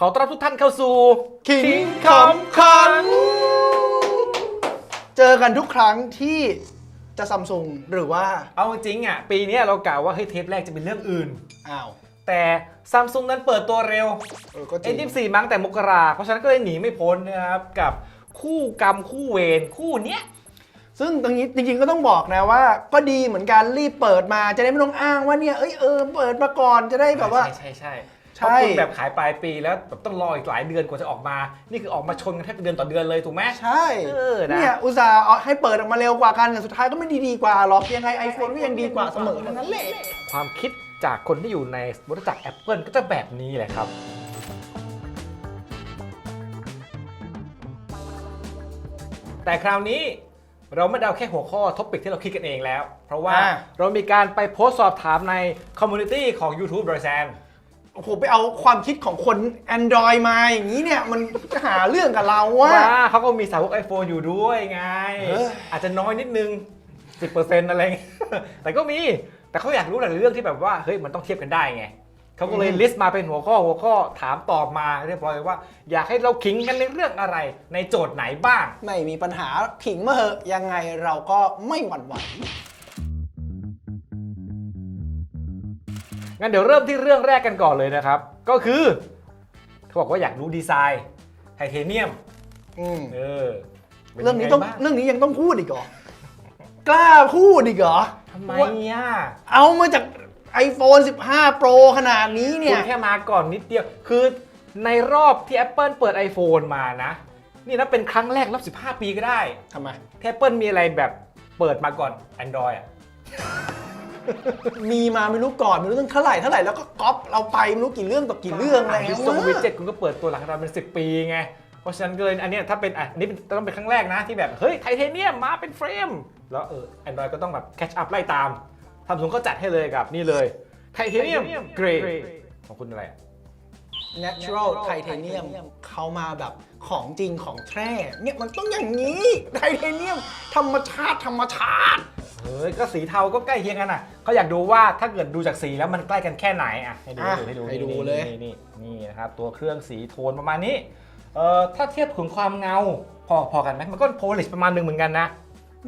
ขอต้อนรับทุกท่านเข้าสู่ขิงขำขัน เจอกันทุกครั้งที่จะซัมซุงหรือว่า เอาจริงๆอะปีเนี้ยเรากล่าวว่าเฮ้ยเทปแรกจะเป็นเรื่องอื่น อ้าว แต่ซัมซุงนั้นเปิดตัวเร็วเออก็จริง A24 มั้งแต่มกราเพราะฉะนั้นก็เลยหนีไม่พ้นนะครับ กับคู่กรรมคู่เวรคู่เนี้ย ซึ่งตรงนี้จริงๆก็ต้องบอกนะว่า ก็ดีเหมือนกันรีบเปิดมาจะได้ไม่ต้องอ้างว่าเนี่ยเอ้ยเออเปิดมาก่อนจะได้แบบว่า ใช่ใช่ใช่ ใช่ เพราะคุณแบบขายปลายปีแล้วแบบต้องรออีกหลายเดือนกว่าจะออกมา นี่คือออกมาชนกันแทบเดือนต่อเดือนเลยถูกไหม ใช่เออนะ เนี่ยอุตส่าห์เอาให้เปิดออกมาเร็วกว่ากันแต่สุดท้ายก็ไม่ดีดีกว่าหรอกยังไง iPhone ก็ยังดีกว่าเสมอทั้งนั้นแหละความคิดจากคนที่อยู่ในวัฏจักร Apple ก็จะแบบนี้แหละครับ แต่คราวนี้เราไม่ได้เอาแค่หัวข้อท็อปิกที่เราคิดกันเองแล้ว เพราะว่าอ่า เรามีการไปโพสต์สอบถามในคอมมูนิตี้ของ YouTube โดยแซน โอ้โหไปเอาความคิดของคน Android มาอย่างนี้เนี่ยมันจะหาเรื่องกับเราว่า ว่าเขาก็มีสาวก iPhone อยู่ด้วยไง เอออาจจะน้อยนิดนึง 10%อะไรเงี้ย แต่ก็มี แต่เขาอยากรู้หลายเรื่องที่แบบว่า เฮ้ย มันต้องเทียบกันได้ไง เขาก็เลยลิสต์มาเป็นหัวข้อหัวข้อถามตอบมาเรียบร้อยว่า อยากให้เราขิงกันในเรื่องอะไร ในโจทย์ไหนบ้าง ไม่มีปัญหาขิงมาเหอะยังไงเราก็ไม่หวั่นไหว งั้นเดี๋ยวเริ่มที่เรื่องแรกกันก่อนเลยนะครับ ก็คือเขาบอกว่าอยากรู้ดีไซน์ไทเทเนียมอืมเออป็เรื่องนี้ยัไต้องบ้าเรื่องนี้ยังต้องพูดอีกเหรอกล้าพูดอีกเหรอ ทำไมอะเอามาจาก iPhone 15 Pro ขนาดนี้เนี่คุยณแค่มาก่อนนิดเดียว คือในรอบที่ Apple เปิด iPhone มานะ นี่นะเป็นครั้งแรกรอบ 15 ปีก็ได้ทำไม ที่ Apple มีอะไรแบบเปิดมาก่อน Android อะ มีมาไม่รู้ก่อนไม่รู้ตั้งเท่าไหร่เท่าไหร่แล้วก็ก๊อปเราไปไม่รู้กี่เรื่องต่อกี่เรื่องแล้ววิจงวิดเจ็ตคุณก็เปิดตัวหลังเราเป็น 10 ปีไง เพราะฉะนั้นก็เลยอันเนี้ยถ้าเป็นอะอันนี้เป็นต้องเป็นครั้งแรกนะที่แบบเฮ้ยไทเทเนียมมาเป็นเฟรม แล้วเออ Android ก็ต้องแบบแคชอัพไล่ตามทำสูงก็จัดให้เลยกับนี่เลยไทเทเนียมเกรย์ของคุณอะไรอะ Natural Titanium เขามาแบบของจริงของแท้เนี่ยมันต้องอย่างนี้ไทเทเนียมธรรมชาติธรรมชาติเฮ้ยก็สีเทาก็ใกล้เคียงกันอะเขาอยากดูว่าถ้าเกิดดูจากสีแล้วมันใกล้กันแค่ไหนอะให้ดูอะให้ดูให้ดูนี่เลยนี่นี่นี่นะครับตัวเครื่องสีโทนประมาณนี้เอ่อถ้าเทียบถึงความเงาพอพอกันไหมมันก็โพลิชประมาณหนึ่งเหมือนกันนะ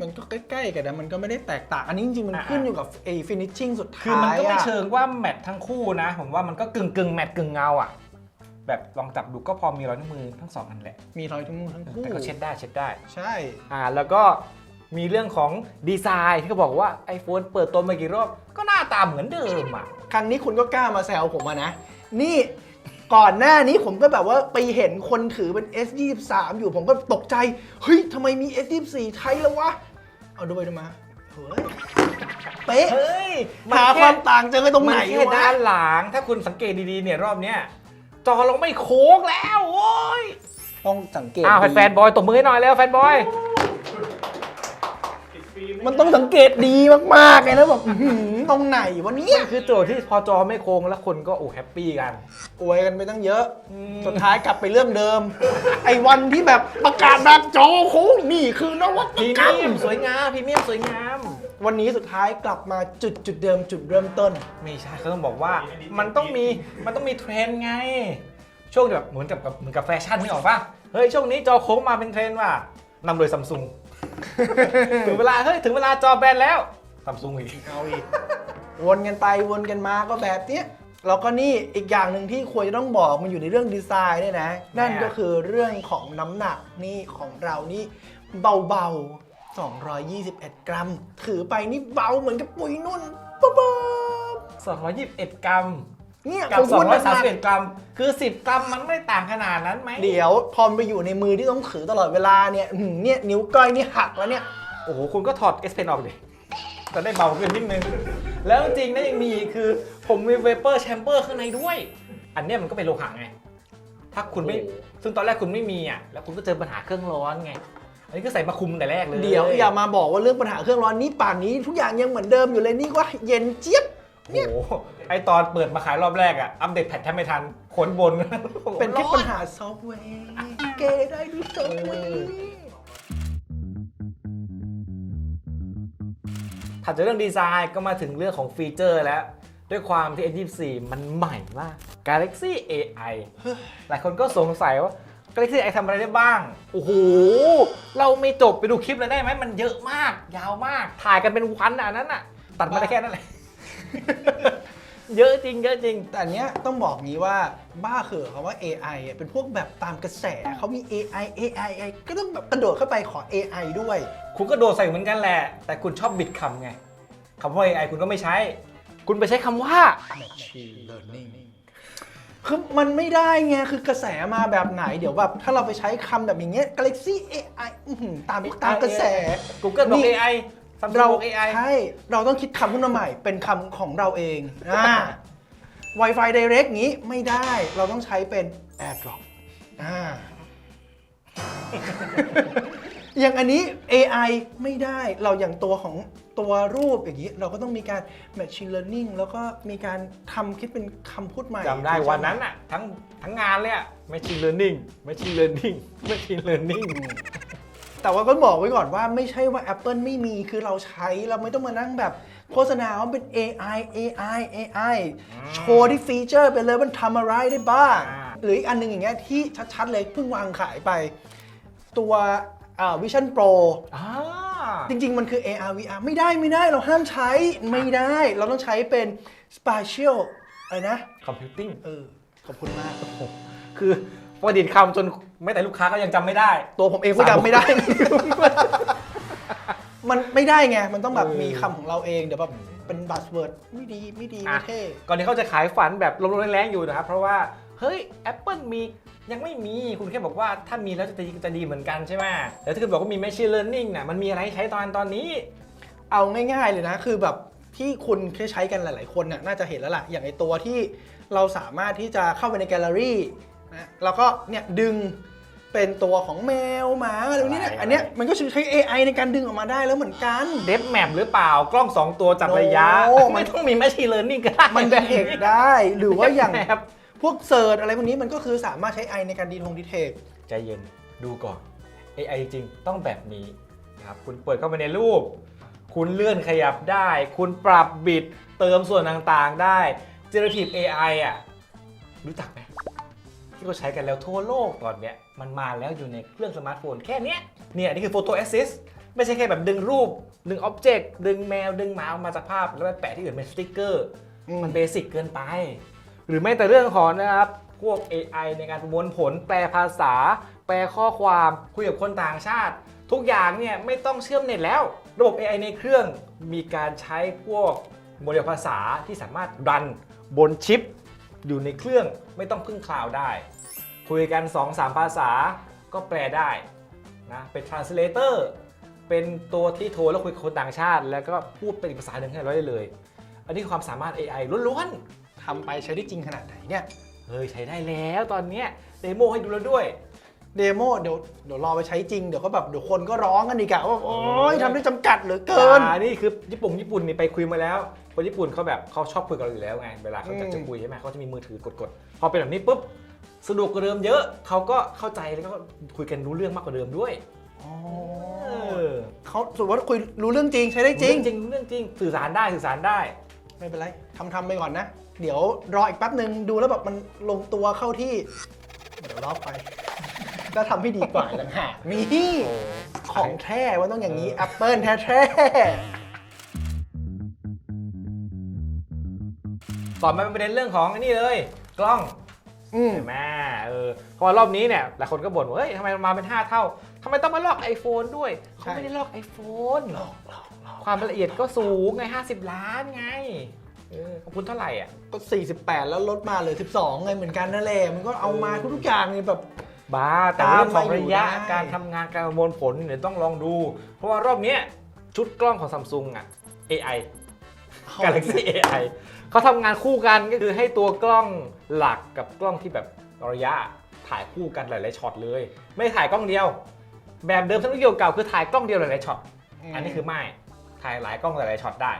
มันก็ใกล้ๆกันนะมันก็ไม่ได้แตกต่าง อันนี้จริงๆ มันอะขึ้นอยู่กับไอ้ฟินิชชิ่งสุดท้าย คือมันก็ไม่ะเชิงว่าแมททั้งคู่นะ ผมว่ามันก็กึ่งกึ่งแมทกึ่งเงาอะ แบบลองจับดูก็พอมีรอยนิ้วมือทั้งสองอันแหละ มีรอยทั้งมือทั้งคู่แต่ก็เช็ดได้เช็ดได้ ใช่ อ่าแล้วก็มีเรื่องของดีไซน์ที่เขาบอกว่า iPhone เปิดตัวมากี่รอบ ก็หน้าตาเหมือนเดิมอะ ครั้งนี้คุณก็กล้ามาแซวผมอะนะ นี่ก่อนหน้านี้ผมก็แบบว่าไปเห็นคนถือเป็น S23 อยู่ผมก็ตกใจ เฮ้ยทำไมมี S24 ไทยแล้ววะ เอาดูไปดูมาเฮ้ยเป๊ะเฮ้ยหาความต่างเจอกันตรงไหนมัแค่วะ ด้านหลัง ถ้าคุณสังเกตดีๆเนี่ยรอบเนี้ย จอเราไม่โค้งแล้วโว้ยต้องสังเกตอ้าวดีแฟนบอยตบมือให้หน่อยแล้วแฟนบอยมันต้องสังเกตดีมากๆไงแล้วแบบอื้อหือตรงไหนวะเนี่ยมันคือโจทย์ที่พอจอไม่โค้งแล้วคนก็โอ้แฮปปี้กันอวยกันไปตั้งเยอะอืมสุดท้ายกลับไปเรื่องเดิม ไอ้วันที่แบบประกาศแบบจอโค้งนี่คือนวัตพรีกรรเมียมมสวยงามพรีเมียมสวยงาม วันนี้สุดท้ายกลับมาจุดจุดเดิมจุดเริ่มต้น ไม่ใช่เขาต้องบอกว่ามันต้องมีมันต้องมีเทรนด์ไง ช่วงแบบเหมือนกับกับเหมือนกับแฟชั่นนี่ออกปะเฮ้ยช่วงนี้จอโค้งมาเป็นเทรนด์ว่านำโดยซัมซุงถึงเวลาเฮ้ยถึงเวลาจอแบนแล้วซัมซุงอีกเอาอีกวนกันไปวนกันมาก็แบบเนี้ยแล้วก็นี่อีกอย่างหนึ่งที่ควรจะต้องบอกมันอยู่ในเรื่องดีไซน์เนี่ยนะ นั่นก็คือเรื่องของน้ำหนักนี่ของเรานี่เบาๆ 221 กรัม ถือไปนี่เบาเหมือนกับปุ๋ยนุ่นป๊บ221 กรัมๆเนี่ยกับผมพูดหนัก231 กรัม คือ 10 กรัมมันไม่ต่างขนาดนั้นไหม ๆเดี๋ยวพอมนไปอยู่ในมือที่ต้องถือตลอดเวลาเนี่ยอื้อหือเนี่ยนิ้วก้อยนี่หักแล้วเนี่ย โอ้โห คุณก็ถอด S Pen ออกดิจะได้เบาขึ้นนิดนึง แล้วจริงๆนะยังมีอีกคือ ผมมีเวเปอร์แชมเบอร์ข้างในด้วย อันเนี้ยมันก็เป็นโลหะไง ถ้าคุณไม่ โอ้ซึ่งตอนแรกคุณไม่มีอะ แล้วคุณก็เจอปัญหาเครื่องร้อนไง อันนี้ก็ใส่มาคุมแต่แรกเลย เดี๋ยวอย่ามาบอกว่าเรื่องปัญหาเครื่องร้อนนี่ป่านนี้ทุกอย่างยังเหมือนเดิมอยู่เลยนี่ว่าเย็นเจี๊ยบโอ้โหไอตอนเปิดมาขายรอบแรกอะอัปเดตแพทแทบไม่ทันขนบน เป็นแค่ร้อปัญหาซอฟต์แวร์เกได้ด้วยซอฟต์แวร์ถัดจากเรื่องดีไซน์ก็มาถึงเรื่องของฟีเจอร์แล้ว ด้วยความที่ S24 มันใหม่มาก Galaxy AI หลายคนก็สงสัยว่า Galaxy AI ทำอะไรได้บ้าง โอ้โห เราไม่จบไปดูคลิปเลยได้ไหมมันเยอะมาก ยาวมาก ถ่ายกันเป็นวันอะอันนั้นอะ ตัดมาได้แค่นั้นแหละ เยอะจริง เยอะจริง แต่อันเนี้ยต้องบอกงี้ว่าบ้าเขอะคำว่า AI อะเป็นพวกแบบตามกระแสเขามี AI AI AI ก็ต้องแบบกระโดดเข้าไปขอ AI ด้วย คุณก็โดดใส่เหมือนกันแหละ แต่คุณชอบบิดคำไงคำว่า AI คุณก็ไม่ใช้ คุณไปใช้คำว่า Machine Learning คือมันไม่ได้ไง คือกระแสมาแบบไหน เดี๋ยวแบบถ้าเราไปใช้คำแบบอย่างเงี้ย Galaxy AI อื้อหือตามตามกระแส Google บอกนี่ AI ซัมซุงเราบอก AI ใช่ เราต้องคิดคำขึ้นมาใหม่ เป็นคำของเราเองอ่า Wi-Fi Direct งี้ไม่ได้ เราต้องใช้เป็น AirDrop อ่า อย่างอันนี้ AI ไม่ได้ เราอย่างตัวของตัวรูปอย่างนี้ เราก็ต้องมีการ Machine Learning แล้วก็มีการทำคิดเป็นคำพูดใหม่จำได้วันนั้นอะทั้งทั้งงานเลยอะ Machine Learning Machine Learning Machine Learning แต่ว่าก็บอกไว้ก่อนว่าไม่ใช่ว่า Apple ไม่มีคือเราใช้เราไม่ต้องมานั่งแบบโฆษณาว่าเป็น AI AI AI โชว์ที่ฟีเจอร์ไปเลยมันทำอะไรได้บ้างอ่าหรืออีกอันหนึงอย่างเงี้ยที่ชัดๆเลยเพิ่งวางขายไป ตัว อ่า Vision Pro อ่า จริง ๆ มันคือ AR VR ไม่ได้ไม่ได้เราห้ามใช้ไม่ได้ เราต้องใช้เป็น Spatial อะไรนะ Computing เออ ขอบคุณมาก คือประดิษฐ์คำจนไม่แต่ลูกค้าก็ยังจำไม่ได้ ตัวผมเองก็จำไม่ได้ มันไม่ได้ไง มันต้องแบบเออมีคำของเราเอง เดี๋ยวแบบเป็นบัสเวิร์ดไม่ดีไม่ดี ไม่อะเท่ ก่อนนี้เขาจะขายฝันแบบลมๆแรงๆอยู่นะครับ เพราะว่า เฮ้ย Apple มียังไม่มีคุณแค่บอกว่าถ้ามีแล้วจะดีจะดีเหมือนกันใช่ไหมแต่ถ้าคุณบอกว่ามี Machine Learning น่ะมันมีอะไรให้ใช้ตอนตอนนี้ เอาง่ายๆเลยนะ คือแบบที่คุณเคยใช้กันหลาย ๆ คนน่ะน่าจะเห็นแล้วล่ะ อย่างไอตัวที่เราสามารถที่จะเข้าไปในแกลเลอรี่นะแล้วก็เนี่ยดึงเป็นตัวของแมวหมาอะไรพวกนี้เนี่ยอะไร อันเนี้ยมันก็ใช้ AI ในการดึงออกมาได้แล้วเหมือนกัน เดฟแมปหรือเปล่ากล้อง2ตัวจับระยะโอ้มันไม่ต้องมี Machine Learning ก็ได้มันเทคได้ หรือว่าอย่างแมป พวกเซิร์ชอะไรพวกนี้มันก็คือสามารถใช้ AI ในการดีทงดีเทคใจเย็นดูก่อน AI จริงต้องแบบนี้นะครับคุณเปิดเข้าไปในรูป คุณเลื่อนขยับได้ คุณปรับบิดเติมส่วนต่างๆได้ Generative AI อะรู้จักไหมที่เขาใช้กันแล้วทั่วโลกตอนเนี้ยมันมาแล้วอยู่ในเครื่องสมาร์ทโฟนแค่เนี้ยเนี่ยนี่คือ Photo Assist ไม่ใช่แค่แบบดึงรูป ดึงอ็อบเจกต์ดึงแมว ดึงหมาออกมาจากภาพ แล้วไปแปะที่อื่นเป็นสติ๊กเกอร์อืมมันเบสิกเกินไป หรือไม่แต่เรื่องของนะครับพวก AI ในการประมวลผล แปลภาษา แปลข้อความคุยกับคนต่างชาติ ทุกอย่างเนี่ยไม่ต้องเชื่อมเน็ตแล้ว ระบบ AI ในเครื่องมีการใช้พวกโมเดลภาษาที่สามารถรันบนชิป อยู่ในเครื่องไม่ต้องพึ่งคลาวด์ได้ คุยกัน 2-3 ภาษาก็แปลได้นะเป็น translator เป็นตัวที่โทรแล้วคุยกับคนต่างชาติ แล้วก็พูดเป็นอีกภาษาหนึ่งให้เราได้เลย อันนี้คือความสามารถ AI ล้วนๆ ทำไปใช้ได้จริงขนาดไหนเนี่ยเฮ้ยใช้ได้แล้วตอนเนี้ยเดโมให้ดูแล้วด้วย เดโมเดี๋ยวเดี๋ยวรอไปใช้จริงเดี๋ยวก็แบบเดี๋ยวคนก็ร้องกันอีกอะว่าโอ๊ยทำได้จำกัดเหลือเกิน อ่านี่คือญี่ปุ่นญี่ปุ่นนี่ไปคุยมาแล้ว คนญี่ปุ่นเขาแบบเขาชอบคุยกับเราอยู่แล้วไง เวลาเขาจะอืม จะคุยใช่ไหมเขาจะมีมือถือกดๆ พอเป็นแบบนี้ปุ๊บสะดวกกว่าเดิมเยอะ เขาก็เข้าใจแล้วก็คุยกันรู้เรื่องมากกว่าเดิมด้วยอ๋อเออเขาสมมติว่าคุยรู้เรื่องจริงใช้ได้จริงจริงรู้เรื่องจริง สื่อสารได้สื่อสารได้ ไม่เป็นไรทำทำไปก่อนนะ เดี๋ยวรออีกแป๊บหนึ่งดูแล้วแบบมันลงตัวเข้าที่ เดี๋ยวรอบไป ก็ทำให้ดีกว่าอีกต่างหากมีโอ้ของแท้มันต้องอย่างนี้เออ Apple แท้ต่อมาเป็นประเด็นเรื่องของอันนี้เลย กล้องๆอืม เห็นไหมเออเพอรอบนี้เนี่ยหลายคนก็บ่นว่าเฮ้ยทำไมมันมาเป็น 5 เท่าทำไมต้องมาลอก iPhone ด้วยเขาไม่ได้ลอก iPhone ลอกลอกลอกความละเอียดก็สูงไง 50 ล้านไง เออขอบคุณเท่าไหร่อะ ก็ 48 แล้วลดมาเหลือ12ไงเหมือนกันนั่นแหละมันก็เอามาทุกๆอย่างนี่แบบ บ้าแต่เรื่องของตามมาอยู่ระยะได้ การทำงานการประมวลผลเนี่ยต้องลองดู เพราะว่ารอบเนี้ยชุดกล้องของซัมซุงอะ AI Galaxy AI เขาทำงานคู่กันก็คือให้ตัวกล้องหลักกับกล้องที่แบบระยะถ่ายคู่กันหลายๆช็อตเลย ไม่ได้ถ่ายกล้องเดียว แบบเดิมทั้งรุ่นเก่าๆคือถ่ายกล้องเดียวหลายๆช็อตอันนี้คือไม่ถ่ายหลายกล้องหลายๆช็อตได้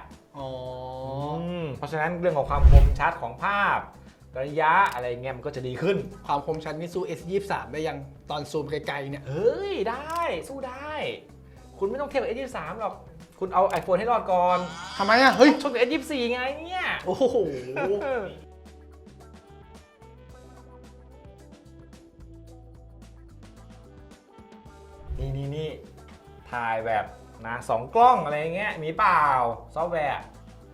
เพราะฉะนั้นเรื่องของความคมชัดของภาพ ระยะอะไรเงี้ยมันก็จะดีขึ้น ความคมชัดนี่สู้ S 2 3ได้ยังตอนซูมไกลๆเนี่ย เฮ้ย ได้สู้ได้ คุณไม่ต้องเทียบกับ S23 หรอก คุณเอา iPhone ให้รอดก่อนทำไมอะ เฮ้ย ชนกับ S24 ไงเนี่ย โอ้โห นี่นี่นี่ถ่ายแบบ นะสองกล้องอะไรเงี้ยมีเปล่าซอฟต์แวร์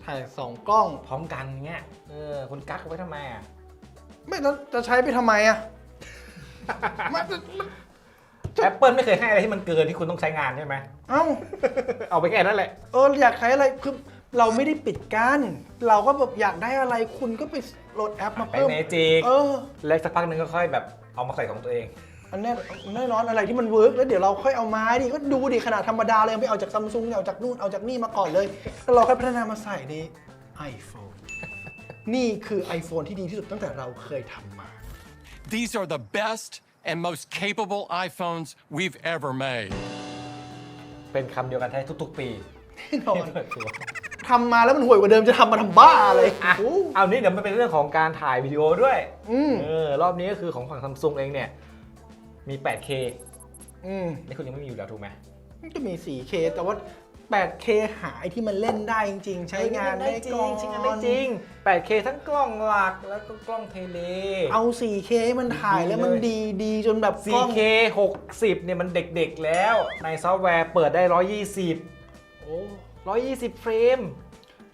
ถ่ายสองกล้อง พร้อมกันเงี้ยเออคุณกักเอาไว้ทำไมอะ ไม่แล้วจะใช้ไปทำไมอะมันมันแอปเปิลไม่เคยให้อะไรที่มันเกินที่คุณต้องใช้งานใช่ไหม เอ้า เอาไปแค่นั้นแหละ เอออยากใช้อะไรคือเราไม่ได้ปิดกั้นเราก็แบบอยากได้อะไรคุณก็ไปโหลดแอปมาไปเพิ่มเมจิกเออ แล้วสักพักหนึ่งก็ค่อยแบบเอามาใส่ของตัวเอง อันแน่แน่นอนอะไรที่มันเวิร์กแล้วเดี๋ยวเราค่อยเอามาดิก็ดูดิขนาดธรรมดาเลยยังไปเอาจากซัมซุงเอาจากนู่นเอาจากนี่มาก่อนเลย แล้วเราค่อยพัฒนามาใส่ใน iPhone นี่คือ iPhone ที่ดีที่สุดตั้งแต่เราเคยทำมา These are the best and most capable iPhones we've ever made. เป็นคำเดียวกันแท้ทุกๆ ปีแน่นอนที่เปิดตัวทำมาแล้วมันห่วยกว่าเดิมจะทำมาทำบ้าเลยอะโอ้ เอานี้เดี๋ยวมันเป็นเรื่องของการถ่ายวิดีโอด้วยอืม เออรอบนี้ก็คือของฝั่งซัมซุงเองเนี่ย มี 8K อืมนี่คุณยังไม่มีอยู่แล้วถูกไหมมันก็มี 4K แต่ว่า 8K หายที่มันเล่นได้จริง ๆ ใช้งานได้จริก่องนใช้งานได้จริง 8K ทั้งกล้องหลักแล้วก็กล้องเทเล เอา 4K ให้มันถ่ายแล้วมันดีเลยดีดีจนแบบกล้อง 4K 60 เนี่ยมันเด็กๆแล้ว ในซอฟต์แวร์เปิดได้ 120 โอ้120 เฟรม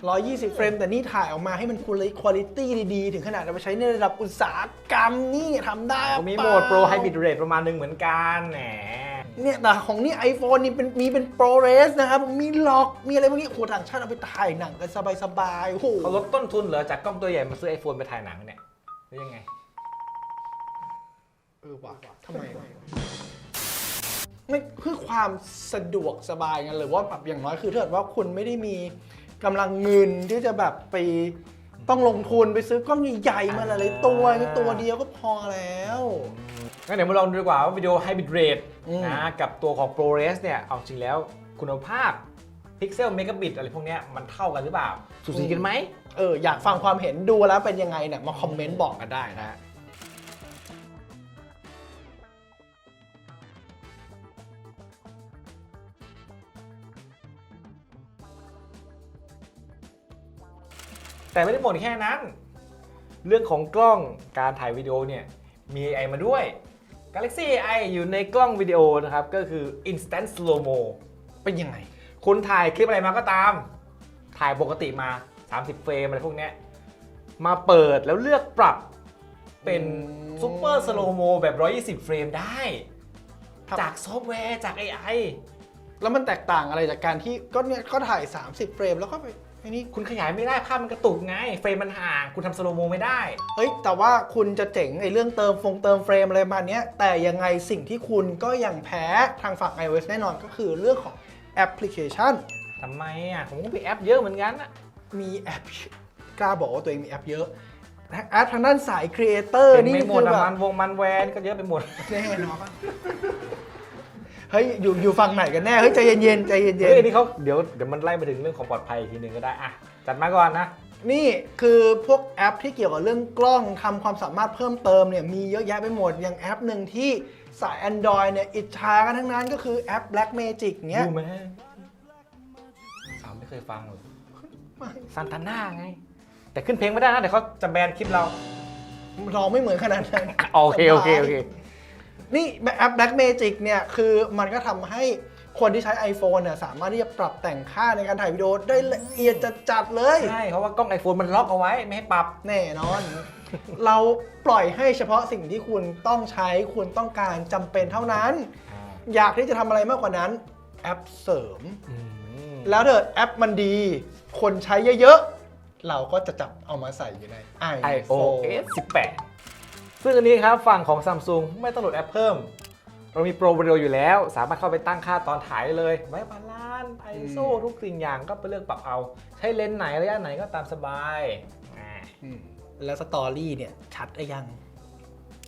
120 เฟรม แต่นี่ถ่ายออกมาให้มันคุณคุณภาพดีๆ ถึงขนาดเอาไปใช้ในระดับอุตสาหกรรมนี่ทำได้ก็มีเปโหมล่าด Pro Hybrid Rate ประมาณหนึ่งเหมือนกันแหมเนี่ยแต่ของนี่ iPhone นี่เป็นมีเป็น ProRes นะครับ มีล็อกมีอะไรพวกนี้โอ้โหต่างชาติเอาไปถ่ายหนังกันสบายๆโอ้โหเขาลดต้นทุนเหรอจากกล้องตัวใหญ่มาซื้อ iPhone ไปถ่ายหนังเนี่ยหรือยังไงเออว่ะทำไมวะไม่เพื่อความสะดวกสบายไงหรือว่าแบบอย่างน้อยคือถ้าเกิดว่าคุณไม่ได้มี กำลังเงินที่จะแบบไปต้องลงทุนไปซื้อกล้องใหญ่ๆมาหลายๆตัวตัวเดียวก็พอแล้ว งั้นเดี๋ยวมาลองดูดีกว่าว่าวิดีโอ Hybrid Rate อืม นะกับตัวของ ProRes เนี่ยเอาจริงแล้วคุณภาพพิกเซลเมกะบิตอะไรพวกเนี้ยมันเท่ากันหรือเปล่า สูสีกันไหม เอออยากฟังความเห็นดูแล้วเป็นยังไงเนี่ยมาคอมเมนต์บอกกันได้นะ แต่ไม่ได้หมดแค่นั้น เรื่องของกล้องการถ่ายวิดีโอเนี่ยมี AI มาด้วย Galaxy AI อยู่ในกล้องวิดีโอนะครับ ก็คือ Instant Slow Mo เป็นยังไง คุณถ่ายคลิปอะไรมาก็ตาม ถ่ายปกติมา 30 เฟรมอะไรพวกเนี้ยมาเปิดแล้วเลือกปรับเป็นอืมซูเปอร์สโลโมแบบ 120 เฟรมได้ครับจากซอฟต์แวร์จาก AI แล้วมันแตกต่างอะไรจากการที่ก็เนี่ยก็ถ่าย 30 เฟรมแล้วก็ไปไอ้นี่คุณขยายไม่ได้ภาพมันกระตุกไง เฟรมมันห่าง คุณทำสโลโมไม่ได้เฮ้ยแต่ว่าคุณจะเจ๋งไอ้เรื่องเติมฟงเติมเฟรมอะไรมาเนี้ยแต่ยังไงสิ่งที่คุณก็ยังแพ้ทางฝั่ง iOS แน่นอนก็คือเรื่องของแอปพลิเคชันทำไมอะผมก็มีแอปเยอะเหมือนกันอะมีแอปกล้าบอกว่าตัวเองมีแอปเยอะแอปทางด้านสายครีเอเตอร์เป็นนี่ไม่หมคืดออะแบบมันวงมันแวนก็เยอะไปหมดแน่นอน เฮ้ยอยู่อยู่ฝั่งไหนกันแน่เฮ้ยใจเย็นๆใจเย็นเฮ้ยอันนี้เขาเดี๋ยวเดี๋ยวมันไล่มาถึงเรื่องของปลอดภัยอีกทีหนึ่งก็ได้อะจัดมาก่อนนะๆนี่คือพวกแอปที่เกี่ยวกับเรื่องกล้องทำความสามารถเพิ่มเติมเนี่ยมีเยอะแยะไปหมดอย่างแอปหนึ่งที่สาย Android เนี่ยอิจฉากันทั้งนั้นก็คือแอป Black Magic เนี้ยดูไหมสาวไม่เคยฟังเลยซันตาน่าไง แต่ขึ้นเพลงไม่ได้นะเดี๋ยวเขาจะแบนคลิปเราเราไม่เหมือนขนาดนั้น โอเคโอเคโอเค นี่แอป Black Magic เนี่ยคือมันก็ทำให้คนที่ใช้ iPhone เนี่ยสามารถที่จะปรับแต่งค่าในการถ่ายวิดีโอได้ละเอียดจัดๆเลย ใช่เพราะว่ากล้อง iPhone มันล็อกเอาไว้ไม่ให้ปรับ แน่นอน เราปล่อยให้เฉพาะสิ่งที่คุณต้องใช้คุณต้องการจำเป็นเท่านั้น อยากที่จะทำอะไรมากกว่านั้น แอปเสริม แล้วเถิดแอปมันดี คนใช้เยอะๆ เราก็จะจับเอามาใส่อยู่ใน iPhone iOS 18 ซึ่งอันนี้ครับฝั่งของ Samsung ไม่ต้องโหลดแอปเพิ่ม เรามีโปรวิดีโออยู่แล้ว สามารถเข้าไปตั้งค่าตอนถ่ายได้เลยไว้บาลานซ์ไอโซทุกสิ่งอย่างก็ไปเลือกปรับเอา ใช้เลนส์ไหนระยะไหนก็ตามสบายอ่า อืมแล้วสตอรี่เนี่ยชัดหรือยัง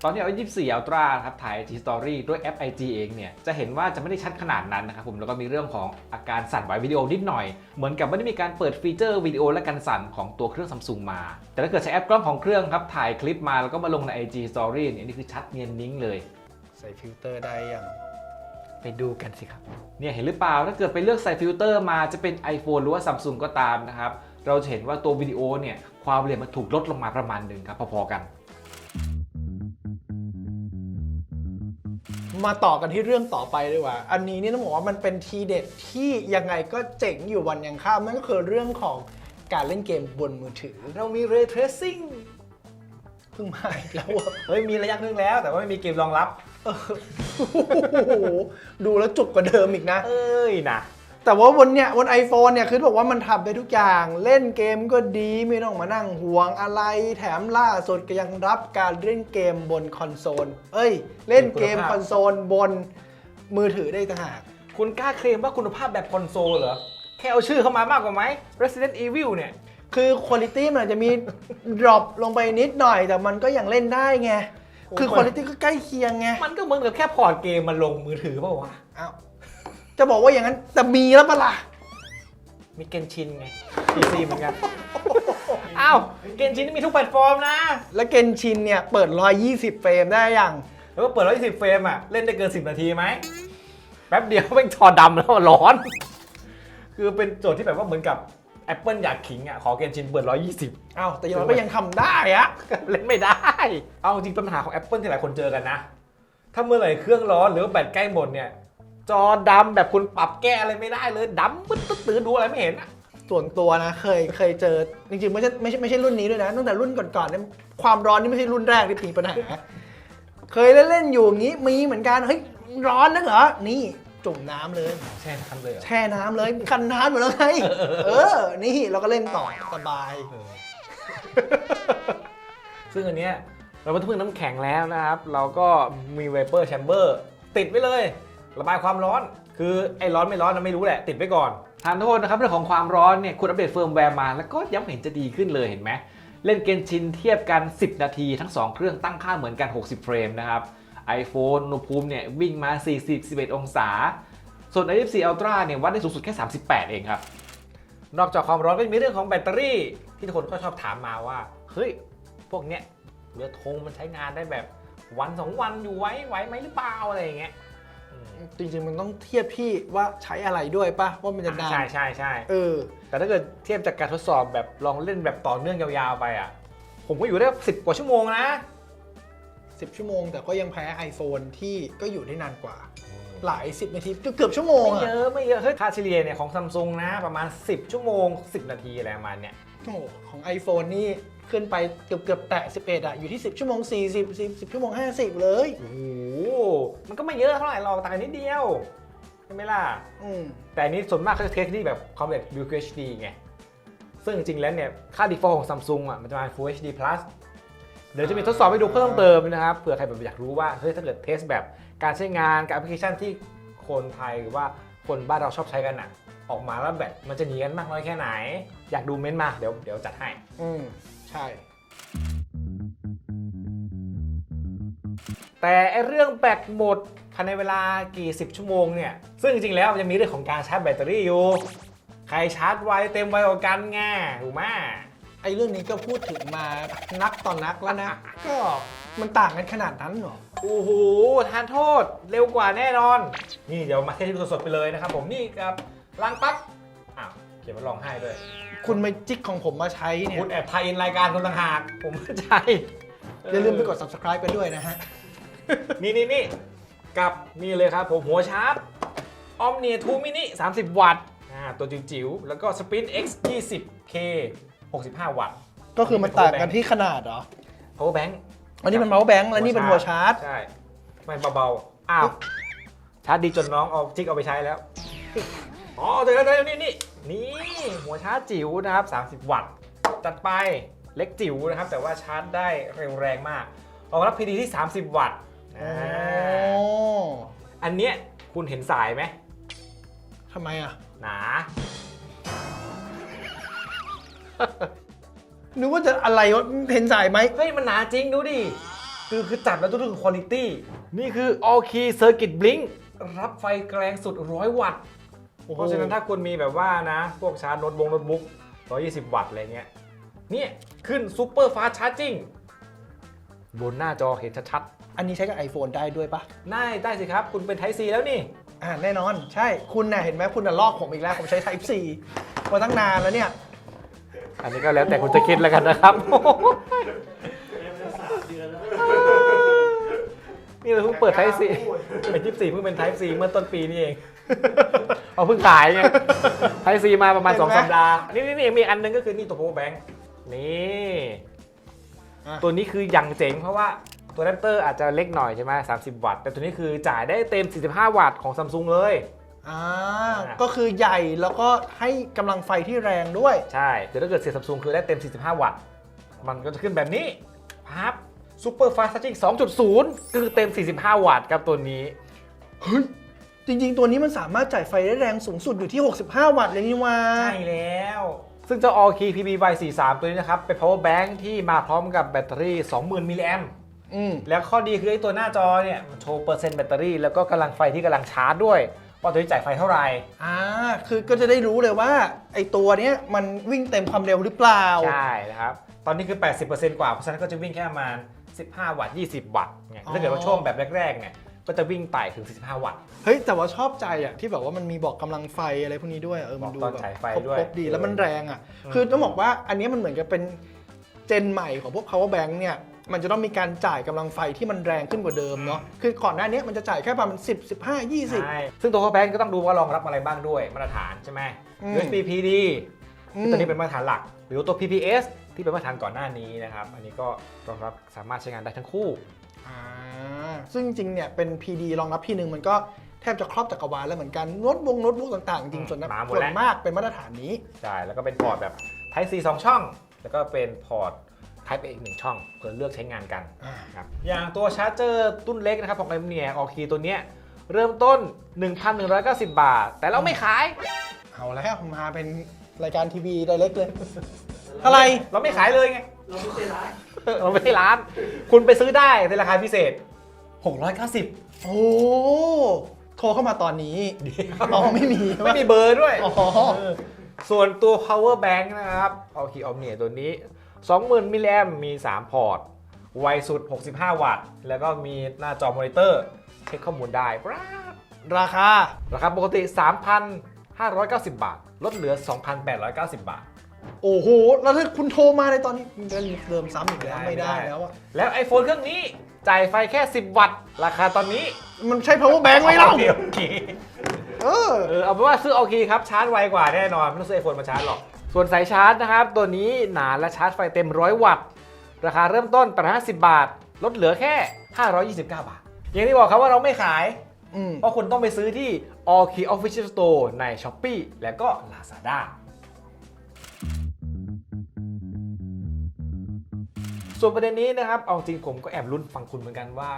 ตอนที่เอา24 Ultra ครับถ่าย IG Story ด้วยแอป IG เองเนี่ยจะเห็นว่าจะไม่ได้ชัดขนาดนั้นนะครับผมแล้วก็มีเรื่องของอาการสั่นไหววิดีโอนิดหน่อย เหมือนกับไม่ได้มีการเปิดฟีเจอร์วิดีโอและการสั่นของตัวเครื่อง Samsung มา แต่ถ้าเกิดใช้แอปกล้องของเครื่องครับถ่ายคลิปมาแล้วก็มาลงใน IG Story เนี่ยนี่คือชัดเนียนนิ้งเลย ใส่ฟิลเตอร์ได้ยังไปดูกันสิครับเนี่ยเห็นหรือเปล่าถ้าเกิดไปเลือกใส่ฟิลเตอร์มาจะเป็น iPhone หรือว่า Samsung ก็ตามนะครับเราจะเห็นว่าตัววิดีโอเนี่ยความละเอียดมันถูกลดลงมาประมาณหนึ่งครับพอๆกัน มาต่อกันที่เรื่องต่อไปดีกว่า อันนี้นี่ต้องบอกว่ามันเป็นทีเด็ดที่ยังไงก็เจ๋งอยู่วันยังข้ามนั่นก็คือเรื่องของการเล่นเกมบนมือถือ เรามี ray tracing เพิ่งมาอีกแล้วอะเฮ้ยมีระยะหนึงแล้ว แต่ว่าไม่มีเกมรองรับโอ้โหดูแล้วจุกกว่าเดิมอีกนะ เอ้ยนะ แต่ว่าบนเนี่ยบน iPhone เนี่ยคือบอกว่ามันทำได้ทุกอย่าง เล่นเกมก็ดีไม่ต้องมานั่งห่วงอะไร แถมล่าสุดก็ยังรับการเล่นเกมบนคอนโซล เอ้ย เล่นเกมคอนโซลบนมือถือได้ต่างหาก คุณกล้าเคลมว่าคุณภาพแบบคอนโซลเหรอ แค่เอาชื่อเข้ามามากกว่าไหม Resident Evil เนี่ย คือคุณภาพมันอาจจะมี drop ลงไปนิดหน่อย แต่มันก็ยังเล่นได้ไง คือคุณภาพก็ใกล้เคียงไง มันก็เหมือนกับแค่พอร์ตเกมมันลงมือถือเปล่าวะอ้าว จะบอกว่าอย่างนั้น แต่มีแล้วปะล่ะมีเกนชินไง PC เหมือนกัน อ้าวเกนชินมีทุกแพลตฟอร์มนะ แล้วเกนชินเนี่ยเปิด 120 เฟรมได้ยังแล้วก็เปิด 120 เฟรมอะ เล่นได้เกิน 10 นาทีไหม แป๊บเดียวแม่งจอดำแล้วร้อน คือเป็นโจทย์ที่แบบว่าเหมือนกับ Apple อยากขิงอะ ขอเกนชินเปิด 120 อ้าวแต่อยังน้อยก็ยังทำได้อะเล่นไม่ได้ เอาจริงปัญหาของ Apple ที่หลายคนเจอกันนะ ถ้าเมื่อไหร่เครื่องร้อนหรือว่าแบตใกล้หมดเนี่ย จอดำแบบคุณปรับแก้อะไรไม่ได้เลยดำปึ๊ดตึ๊ดตื่นดูอะไรไม่เห็นอะ ส่วนตัวนะเคยเคยเจอจริงๆไม่ใช่ไม่ใช่ไม่ใช่รุ่นนี้ด้วยนะตั้งแต่รุ่นก่อนๆเนี่ยความร้อนนี่ไม่ใช่รุ่นแรกที่มีปัญหาเคยเล่นๆอยู่อย่างนี้มีเหมือนกันเฮ้ยร้อนนะเหรอนี่จุ่มน้ำเลย แช่น้ำเลยเหรอแช่น้ำเลยคันน้ำหมดแล้วไงเออ นี่เราก็เล่นต่อสบายซึ่งอันเนี้ยเราไม่ต้องพึ่งน้ำแข็งแล้วนะครับ เราก็มี Vapor Chamber ติดไว้เลย ระบายความร้อน คือไอ้ร้อนไม่ร้อนนะไม่รู้แหละ ติดไว้ก่อนทานโทษนะครับเรื่องของความร้อนเนี่ยคุณอัปเดตเฟิร์มแวร์มา แล้วก็ย้ำเห็นจะดีขึ้นเลยเห็นไหมเล่นเกนชินเทียบกัน 10 นาทีทั้ง 2 เครื่องตั้งค่าเหมือนกัน 60 เฟรมนะครับ iPhone อุณหภูมิเนี่ยวิ่งมา 40 11 องศา ส่วน i24 Ultra เนี่ยวัดได้สูงสุดแค่ 38 เองครับ นอกจากความร้อนก็จะมีเรื่องของแบตเตอรี่ ที่ทุกคนก็ชอบถามมาว่า เฮ้ย พวกเนี้ยเรือธงมันใช้งานได้แบบวันสองวันอยู่ไว้ไหวไหมหรือเปล่าอะไรอย่างเงี้ยอืม จริงๆ มันต้องเทียบที่ว่าใช้อะไรด้วยปะว่ามันจะนานใช่ใช่ใช่เออ แต่ถ้าเกิดเทียบจากการทดสอบแบบลองเล่นแบบต่อเนื่องยาวๆไปอะ ผมก็อยู่ได้สิบกว่าชั่วโมงนะ 10 ชั่วโมง แต่ก็ยังแพ้ iPhone ที่ก็อยู่ได้นานกว่า หลาย 10 นาทีเกือบๆชั่วโมงไม่อะเยอะ ไม่เยอะเฮ้ยค่าเฉลี่ยเนี่ยของซัมซุงนะ ประมาณ 10 ชั่วโมง 10 นาทีอะไรประมาณเนี้ยโอ้โหของ iPhone นี่ ขึ้นไปเกือบเกือบๆแตะ11 อะ อยู่ที่ 10 ชั่วโมง 40 10 10ชั่วโมง 50 เลย โอ้โหมันก็ไม่เยอะเท่าไหร่หรอกต่างกันนิดเดียว ใช่ไหมล่ะ อืมแต่อันนี้ส่วนมากเขาจะเทสที่แบบ Complex View HD ไง ซึ่งจริงๆแล้วเนี่ย ค่า default ของ Samsung อะมันจะมา Full HD Plus เดี๋ยวจะมีทดสอบให้ดูเพิ่มเติมนะครับเผื่อใครแบบอยากรู้ว่าเฮ้ยถ้าเกิดเทสแบบการใช้งานกับแอปพลิเคชันที่คนไทยหรือว่าคนบ้านเราชอบใช้กันอะ ออกมาแล้วแบบมันจะหนีกันมากน้อยแค่ไหน อยากดูเม้นต์มาเดี๋ยวเดี๋ยวจัดให้ อืม ใช่ แต่ไอ้เรื่องแบตหมดภายในเวลากี่สิบชั่วโมงเนี่ย ซึ่งจริงๆแล้วมันจะมีเรื่องของการชาร์จแบตเตอรี่อยู่ ใครชาร์จไวเต็มไวกว่ากันไงถูกไหมไอ้เรื่องนี้ก็พูดถึงมานักต่อนนักแล้วนะ ก็มันต่างกันขนาดนั้นเหรอ โอ้โหทานโทษเร็วกว่าแน่นอน นี่เดี๋ยวมาเทสให้ดูสดๆไปเลยนะครับผมนี่กับล้างปั๊บอ้าว เขียนว่าร้องไห้ด้วยคุณมาจิกของผมมาใช้เนี่ย คุณแอบไทยอินรายการคนต่างหากผมไม่ใช่อย่าลืมไปกด subscribe กันด้วยนะฮะ นี่นี่นี่กับนี่เลยครับผมหัวชาร์จ Omnia 2 mini 30 วัตต์อ่าตัวจิ๋วๆแล้วก็ Spin X 20K 65 วัตต์ ก็คือมันต่างกันที่ขนาดเหรอ power bank อันนี้เป็น power bank และนี่เป็นหัวชาร์จ ใช่ไม่เบาๆ อ้าว ชาร์จดีจนน้องเอาจิกเอาไปใช้แล้ว อ๋อเดี๋ยวเดี๋ยวนี่นี่นี่หัวชาร์จจิ๋วนะครับ 30 วัตต์จัดไปเล็กจิ๋วนะครับ แต่ว่าชาร์จได้เร็วแรงมากรองรับ PD ที่ 30 วัตต์โอ้อ่าอันเนี้ยคุณเห็นสายไหมทำไมอะ หนา นึกว่าจะอะไรวะเห็นสายไหมเฮ้ย มันหนาจริงดูดิ คือคือจับแล้วต้องดูคุณภาพนี่คือ All Key Circuit Blink รับไฟแรงสุด 100 วัตต์โอ้โห เพราะฉะนั้นถ้าคุณมีแบบว่านะ พวกชาร์จโน้ตบงโน้ตบุ๊ก120 วัตต์อะไรเงี้ยเนี่ยขึ้น Super Fast Charging บนหน้าจอเห็นชัดอันนี้ใช้กับ iPhone ได้ด้วยปะๆได้ได้สิครับ คุณเป็น Type C แล้วนี่ อ่าแน่นอน ใช่คุณน่ะเห็นไหมคุณน่ะลอกผมอีกแล้ว ผมใช้ Type C มาตั้งนานแล้วเนี่ย อันนี้ก็แล้วแต่คุณจะคิดแล้วกันนะครับ นี่เลยเพิ่งเปิด Type C เป็นยี่สี่เพิ่งเป็น Type C เมื่อต้นปีนี่เอง เอาเพิ่งขายไง Type C มาประมาณ เห็นไหม 2 สัปดาห์ นี่นี่นี่มีอันนึงก็คือนี่ตัว power bank นี่ อะ ตัวนี้คือยังเจ๋งเพราะว่าตัวแรปเตอร์อาจจะเล็กหน่อยใช่ไหม30 วัตต์ แต่ตัวนี้คือจ่ายได้เต็ม 45 วัตต์ของซัมซุงเลย อ่าก็คือใหญ่แล้วก็ให้กำลังไฟที่แรงด้วย ใช่แต่ถ้าเกิดเสียซัมซุงคือได้เต็ม 45 วัตต์ มันก็จะขึ้นแบบนี้พับ Super Fast Charging 2.0ก็คือเต็ม 45 วัตต์ครับตัวนี้ เฮ้ย จริง ๆ ตัวนี้มันสามารถจ่ายไฟได้แรงสูงสุดอยู่ที่ 65 วัตต์เลยนี่ว่าใช่แล้ว ซึ่งเจ้า All Key PB-Y43 ตัวนี้นะครับ เป็น power bank ที่มาพร้อมกับแบตเตอรี่ 20,000 มิลลิแอมอืมแล้วข้อดีคือไอ้ตัวหน้าจอเนี่ยมันโชว์เปอร์เซ็นต์แบตเตอรี่แล้วก็กำลังไฟที่กำลังชาร์จด้วยว่าตัวนี้จ่ายไฟเท่าไหร่ อ่า คือก็จะได้รู้เลยว่า ไอตัวเนี้ยมันวิ่งเต็มความเร็วหรือเปล่า ใช่นะครับ ตอนนี้คือ 80%กว่า เพราะฉะนั้นก็จะวิ่งแค่ประมาณ 15 วัตต์ 20 วัตต์ไงอ๋อถ้าเกิดว่าช่วงแบบแรกๆเนี่ยก็จะวิ่งไต่ถึง 45 วัตต์ เฮ้ย แต่ว่าชอบใจอะที่แบบว่ามันมีบอกกำลังไฟอะไรพวกนี้ด้วยเออมันดูบอกตอนแบบฉายไฟครบด้วย ครบดีแล้วมันแรงอะอืมคือต้องบอกว่าอันเนี้ยมันเหมือนกับเป็นเจนใหม่ของพวก power bank เนี่ยมันจะต้องมีการจ่ายกำลังไฟที่มันแรงขึ้นกว่าเดิมเนาะคือก่อนหน้านี้มันจะจ่ายแค่ประมาณ10 15 20ใช่ซึ่งตัว power bank ก็ต้องดูว่ารองรับอะไรบ้างด้วยมาตรฐานใช่ไหม อืม USB PD อืที่มตัวนี้เป็นมาตรฐานหลัก หรือตัว PPS ที่เป็นมาตรฐานก่อนหน้านี้นะครับอันนี้ก็รองรับสามารถใช้งานได้ทั้งคู่ อ่าซึ่งจริงๆเนี่ยเป็น PD รองรับที่หนึ่งมันก็แทบจะครอบจักรวาลแล้วเหมือนกันโน้ตวงโน้ตบุ๊กต่างๆ จริงๆส่วนมาหมดส่วแล้ว นมากเป็นมาตรฐานนี้ ใช่แล้วก็เป็นพอร์ตแบบ Type C 2 ช่อง แล้วก็เป็นพอร์ต Type A อีกหนึ่งช่องเพื่อเลือกใช้งานกันอ่า ครับอย่างตัวชาร์จเจอร์ตุ้นเล็กนะครับของ m อ i ออคีตัวเนี้ยเริ่มต้น 1,190 บาท แต่เราไม่ขาย เอาแล้วมาเป็นรายการทีวีไดเรกเลย อะไร เราไม่ขายเลยไง เราไม่ใช่ร้านเราไม่ใช่ร้าน คุณไปซื้อได้ในราคาพิเศษ 690 โอ้โทรเข้ามาตอนนี้อ๋อไม่มีใช่ไม่ปะมีเบอร์ด้วยอ๋อเออส่วนตัว power bank นะครับเอาคีออมเนียตัวนี้ 20,000 มิลลิแอมมี 3 พอร์ต ไวสุด 65 วัตต์ แล้วก็มีหน้าจอมอนิเตอร์ เช็คข้อมูลได้ปราบราคา ราคาปกติ 3,590 บาท ลดเหลือ 2,890 บาท โอ้โห แล้วถ้าคุณโทรมาในตอนนี้คุณจะเดิมซ้ำอีกแล้วไม่ได้แล้วอะแล้ว iPhone เครื่องนี้จ่ายไฟแค่ 10 วัตต์ ราคาตอนนี้มันใช่ power bank ไหมเล่าโอคโอเคเออ เออเอาเป็นว่าซื้อโอเคครับชาร์จไวกว่าแน่นอน ไม่ต้องซื้อไอโฟนมาชาร์จหรอก ส่วนสายชาร์จนะครับ ตัวนี้หนาและชาร์จไฟเต็ม 100 วัตต์ ราคาเริ่มต้น850 บาท ลดเหลือแค่ 529 บาท อย่างที่บอกครับว่าเราไม่ขาย อืม เพราะคุณต้องไปซื้อที่ All Key Official Store ใน Shopee และก็ Lazada ส่วนประเด็นนี้นะครับ เอาจริงผมก็แอบลุ้นฟังคุณเหมือนกันว่า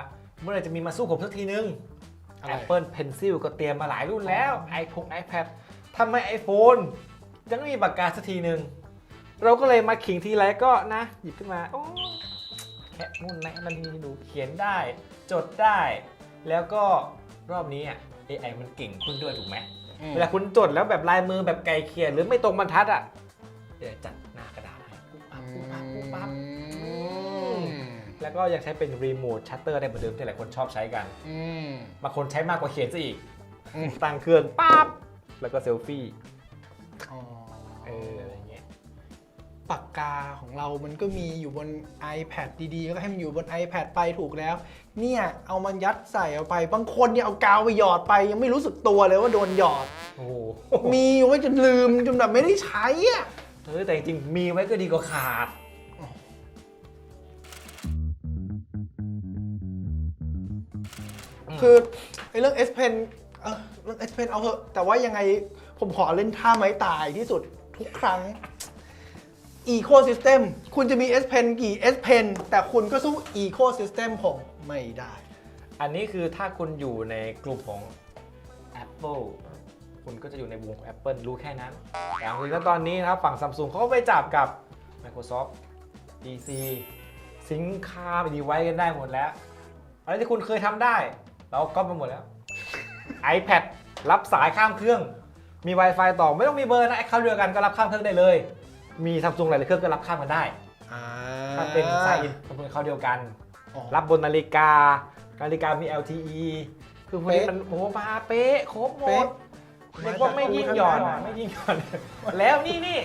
เมื่อไหรจะมีมาสู้ผมสักทีนึง อะไร Apple Pencil ก็เตรียมมาหลายรุ่นแล้ว iPhone iPad ทำไม iPhone ยังไม่มีปากกาสักทีนึง เราก็เลยมาขิงทีไรก็นะ หยิบขึ้นมาโอ้แค่นู่นนะมันมีดูเขียนได้ จดได้ แล้วก็รอบนี้อะ AI มันเก่งขึ้นด้วยถูกไหมอืมเวลาคุณจดแล้วแบบลายมือแบบไกลเคียนหรือไม่ตรงบรรทัดอะเดี๋ยวจัด แล้วก็ยังใช้เป็นรีโมทชัตเตอร์ได้เหมือนเดิมที่หลายคนชอบใช้กันอืมบางคนใช้มากกว่าเขียนซะอีกอืมตั้งเครื่องปั๊บแล้วก็เซลฟี่อ๋อเอออะไรอย่างเงี้ยปากกาของเรามันก็มีอยู่บน iPad ดีๆ ก็ให้มันอยู่บน iPad ไปถูกแล้ว เนี่ย เอามันยัดใส่เอาไป บางคนเนี่ยเอากาวไปหยอดไป ยังไม่รู้สึกตัวเลยว่าโดนหยอด โอ้โหมีอยู่ไว้จนลืมจนแบบไม่ได้ใช้อะเออแต่จริงๆมีไว้ก็ดีกว่าขาด คือไอ้เรื่อง S Pen เออเรื่อง S Pen เอาเถอะแต่ว่ายังไงผมขอเล่นท่าไม้ตายที่สุดทุกครั้ง Ecosystem คุณจะมี S Pen กี่ S Pen แต่คุณก็สู้ Ecosystem ผมไม่ได้ อันนี้คือถ้าคุณอยู่ในกลุ่มของ Apple คุณก็จะอยู่ในวงของ Apple รู้แค่นั้นอย่างจริงแล้วตอนนี้นะครับ ฝั่ง Samsung เขาก็ไปจับกับ Microsoft PC ซิงค์คาไปดีไว้กันได้หมดแล้ว อะไรที่คุณเคยทำได้ เราก็ไปหมดแล้ว iPad รับสายข้ามเครื่อง มี Wi-Fi ต่อไม่ต้องมีเบอร์นะเข้าเดียวกันก็รับข้ามเครื่องได้เลย มี Samsung หลายๆเครื่องก็รับข้ามกันได้ถ้าเป็นสายอินซัมซุงเขาเดียวกัน อ๋อ รับบนนาฬิกา นาฬิกามี LTE คือพวกนี้เป๊ะมันโอ้โหมาเป๊ะครบหมเป๊ะ ดเรียกว่าไม่ยิ่งหย่อนอะไม่ยิ่งหย่อน แล้วนี่นี่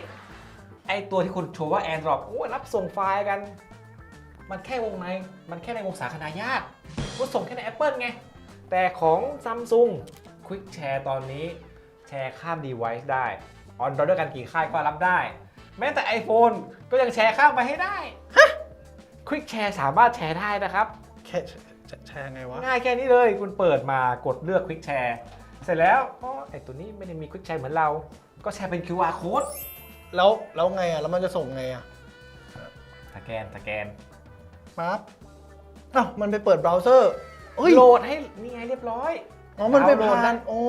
ไอตัวที่คุณโชว์ว่า Android โอ้ยรับส่งไฟล์กัน มันแค่วงใน มันแค่ในวงสาคนาญาติก็ส่งแค่ใน Apple ไง แต่ของ Samsung Quick Share ตอนนี้แชร์ข้าม device ได้ Android ด้วยกันกี่ค่ายก็รับได้ แม้แต่ iPhone ก็ยังแชร์ข้ามไปให้ได้ Quick Share สามารถแชร์ได้นะครับ แค่จะแชร์ไงวะ ง่ายแค่นี้เลยคุณเปิดมากดเลือก Quick Share เสร็จแล้วอ๋อไอตัวนี้ไม่ได้มี Quick Share เหมือนเรา ก็แชร์เป็น QR code แล้วแล้วไงอะ แล้วมันจะส่งไงอะสแกนสแกนปั๊บอ้าวมันไปเปิดเบราว์เซอร์ เอ้ย โหลดให้นี่ไงเรียบร้อย อ๋อ มันไปดาวน์โหลดผ่าได้นโอ้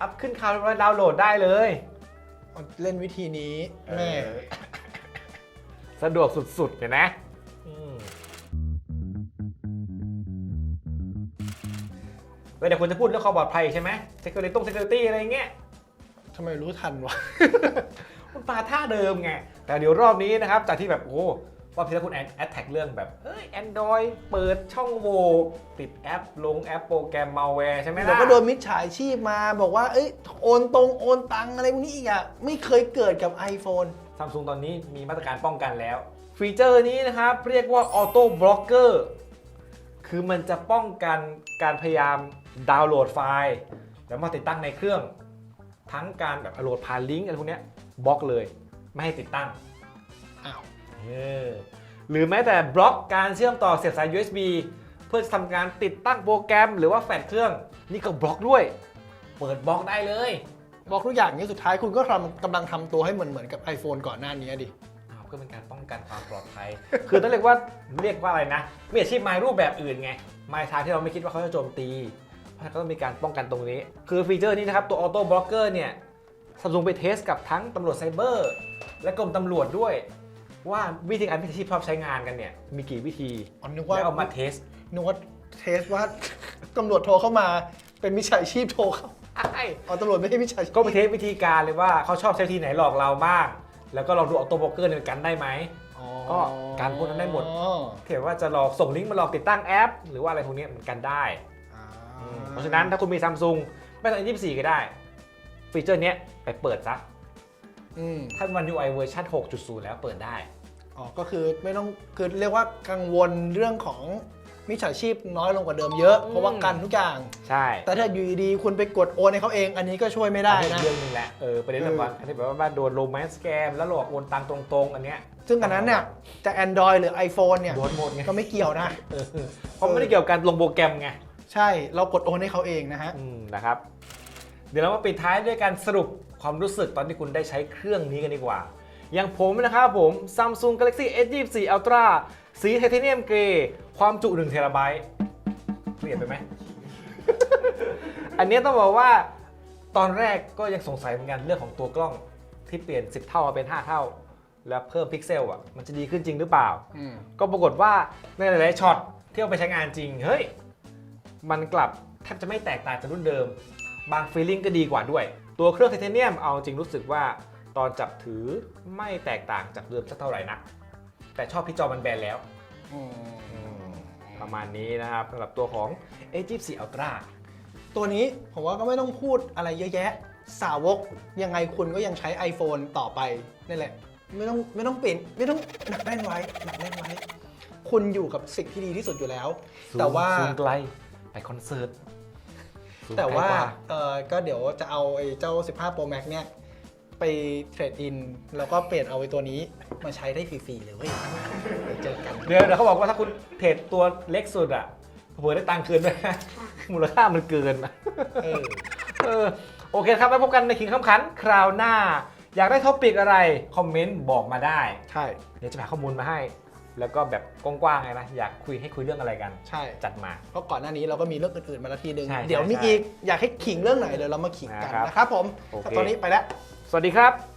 อัพขึ้นคาวเรียบร้อยดาวน์โหลดได้เลย เล่นวิธีนี้แม่สะดวกสุดๆเห็นไหมอืมเว้ยเดี๋ยวคุณจะพูดเรื่องความปลอดภัยใช่ไหม security ตรง security อะไรอย่างเงี้ย ทำไมรู้ทันวะคุณปาท่าเดิมไง แต่เดี๋ยวรอบนี้นะครับ จากที่แบบโอ้รอ บที่แล้วคุณแอดแท็กเรื่องแบบเอ้ย Android เปิดช่องโหว่ติดแอป ลงแอปโปรแกรมมาแวร์ใช่ไหมล่ะเดี๋ยวก็โดนมิจฉาชีพมาบอกว่า เอ้ยโอนตรงโอนตังอะไรพวกนี้อีกอะ ไม่เคยเกิดกับ iPhone ซัมซุงตอนนี้มีมาตรการป้องกันแล้ว ฟีเจอร์นี้นะครับ เรียกว่า Auto Blocker คือมันจะป้องกันการพยายามดาวน์โหลดไฟล์ แล้วมาติดตั้งในเครื่อง ทั้งการแบบโหลดผ่านลิงก์อะไรพวกเนี้ยบล็อกเลย ไม่ให้ติดตั้งอ้าวเออ หรือแม้แต่บล็อกการเชื่อมต่อเสียบสาย USB เพื่อจะทำการติดตั้งโปรแกรม หรือว่าแฟลชเครื่อง นี่ก็บล็อกด้วย เปิดบล็อกได้เลยบอกทุกอย่างนี้สุดท้ายคุณก็ทำกำลังทำตัวให้เหมือนเหมือนกับ iPhone ก่อนหน้านี้ดิอ้าวเพื่อเป็นการป้องกันความปลอดภัย คือต้องเรียกว่าเรียกว่าอะไรนะมีอาชีพไม้รูปแบบอื่นไง ไม้ทางที่เราไม่คิดว่าเขาจะโจมตี เพราะฉะนั้นก็ต้องมีการป้องกันตรงนี้ คือฟีเจอร์นี้นะครับตัว Auto Blocker เนี่ยซัมซุงไปเทสกับทั้งตำรวจไซเบอร์ และกรมตำรวจด้วย ว่าวิธีการพิธีชอบใช้งานกันเนี่ย มีกี่วิธีอ๋อนึกว่าแล้วเอามาเทส นึกว่าเทสว่า ตำรวจโทรเข้ามาเป็นมิจฉาชีพโทรเข้าไอ้อ๋อตำรวจไม่ใช่มิจฉาชีพก็ไปเทสวิธีการเลยว่าเขาชอบใช้วิธีไหนหลอกเราบ้าง แล้วก็ลองดูออโต้บล็อกเกอร์ในกันได้ไหมอ๋อก็การพวกนั้นได้หมดเขียนว่าจะหลอกส่งลิงก์มาหลอกติดตั้งแอป หรือว่าอะไรพวกนี้มันกันได้อ่าเพราะฉะนั้นถ้าคุณมีซัมซุงไม่ต้อง24ก็ได้ ฟีเจอร์เนี้ยไปเปิดซะอืมถ้ามัน UI เวอร์ชัน6.0 แล้วเปิดได้ อ๋อ ก็คือไม่ต้องคือเรียกว่ากังวลเรื่องของมิจฉาชีพน้อยลงกว่าเดิมเยอะอืมเพราะว่ากันทุกอย่าง ใช่แต่ถ้าอยู่ดีๆคุณไปกดโอนให้เขาเอง อันนี้ก็ช่วยไม่ได้อันนี้นะ เรื่องหนึงแหละเออประเด็นเรื่องว่าอันนี้แบบว่าโดนโรแมนต์สแกมแล้วหลอกโอนตังค์ตรงๆ อันเนี้ยซึ่งอันนั้นเนี่ยจะ Android หรือ iPhone เนี่ยโดนหมดไงก็ไม่เกี่ยวนะเออเพราะไม่ได้เกี่ยวกับการลงโปรแกรมไงใช่เรากดโอนให้เขาเองนะฮะอืมนะครับ เดี๋ยวเรามาปิดท้ายด้วยการสรุปความรู้สึกตอนที่คุณได้ใช้เครื่องนี้กันดีกว่า อย่างผมนะครับผม Samsung Galaxy S24 Ultra สีไทเทเนียมเกรย์ความจุ1เทราไบต์เปลี่ยนไปไหม อันนี้ต้องบอกว่าตอนแรกก็ยังสงสัยเหมือนกันเรื่องของตัวกล้องที่เปลี่ยน 10 เท่ามาเป็น 5 เท่า แล้วเพิ่มพิกเซลอะมันจะดีขึ้นจริงหรือเปล่า ก็ปรากฏว่าในหลายๆช็อตที่เอาไปใช้งานจริงเฮ้ยมันกลับแทบจะไม่แตกต่างจากรุ่นเดิม บางฟีลลิ่งก็ดีกว่าด้วย ตัวเครื่องไทเทเนียมเอาจริงรู้สึกว่า ตอนจับถือไม่แตกต่างจากเดิมสักเท่าไหร่นัก แต่ชอบที่จอมันแบนแล้ว ประมาณนี้นะครับสำหรับตัวของ A24 Ultra ตัวนี้ผมว่าก็ไม่ต้องพูดอะไรเยอะแยะ สาวกยังไงคุณก็ยังใช้ iPhone ต่อไปนี่แหละ ไม่ต้องไม่ต้องเปลี่ยนไม่ต้องหนักแน่นไว้หนักแน่นไว้ คุณอยู่กับสิ่งที่ดีที่สุดอยู่แล้ว แต่ว่าซูมไกลไปคอนเสิร์ตซูมแต่ว่าไกลกเออก็เดี๋ยวจะเอาไอ้เจ้า 15 Pro Max เนี่ย ไปเทรดอิน แล้วก็เปลี่ยนเอาไอ้ตัวนี้มาใช้ได้ฟรีๆเลยเว้ยเดี๋ยวเจอกัน เดี๋ยวเดี๋ยวเขาบอกว่าถ้าคุณเทรดตัวเล็กสุดอะเผื่อได้ตังค์คืนด้วยนะมูลค่ามันเกินนะ เออ เออโอเคครับไว้พบกันในขิงคำขันคราวหน้า อยากได้ท็อปิกอะไร คอมเมนต์บอกมาได้ ใช่ เดี๋ยวจะหาข้อมูลมาให้ แล้วก็แบบกว้างๆไงนะ อยากคุยให้คุยเรื่องอะไรกัน ใช่ จัดมา เพราะก่อนหน้านี้เราก็มีเรื่องอื่นๆมาแล้วทีนึง ใช่เดี๋ยวมีใช่อีก อยากให้ขิงเรื่องไหนเดี๋ยวเรามาขิงกันนะครับนะครับผมโอเค ตอนนี้ไปแล้ว สวัสดีครับ